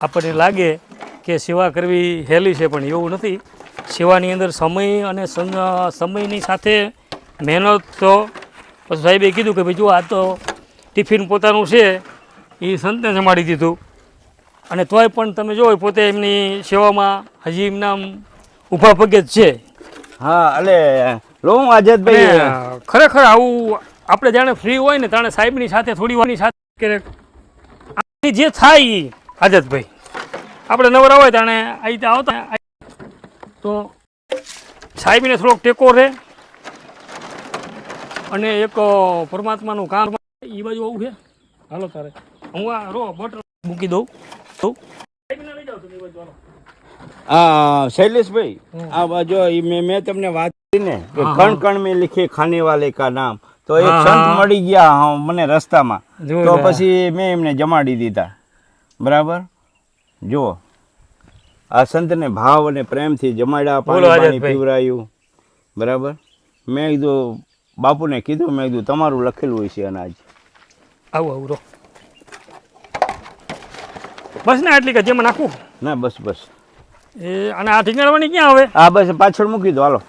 આપણને લાગે કે સેવા કરવી હેલી છે પણ એવું નથી. સેવાની અંદર સમય અને સમયની સાથે મહેનત તો પછી સાહેબે કીધું કે ભાઈ જો આ તો ટિફિન પોતાનું છે એ સંતને જમાડી દીધું. અને તોય પણ તમે જો પોતે એમની સેવામાં હજી એમના ઊભા પગે જ છે. હા એટલે લો હું આઝાદભાઈ ખરેખર આવું આપણે જાણે ફ્રી હોય ને તાણે સાહેબની સાથે થોડી વારની સાથે ક્યારેક જે થાય ઈ આઝાદભાઈ આપણે નવરા હોય તાણે આ રીતે આવતા તો સાહેબીને થોડોક ટેકો રહે અને એક પરમાત્માનું કામ એ બાજુ આવું છે. હાલો તારે. હું આ રો બટર મૂકી દઉં. તો એ આ શૈલેષભાઈ આ બાજુ મેં મેં તમને વાત કરીને કે કણ કણ મેં લીખે ખાને વાલે કા નામ. તો એક હા, સંત મળી ગયા મને રસ્તામાં. તો પછી મેં એમને જમાડી દીધા. બરાબર? જુઓ આ સંતને ભાવ અને પ્રેમથી જમાડ્યા પાણી પીવરાયું. બરાબર? મેં કીધું બાપુને કીધું મેં કીધું તમારું લખેલું હોય છે અનાજ. આવું આવું રો બસ ને આટલી જેમાં નાખું? ના બસ બસ. એ અને આ ઠીંગાડવાની ક્યાં આવે? આ બસ પાછળ મૂકી દો હાલો.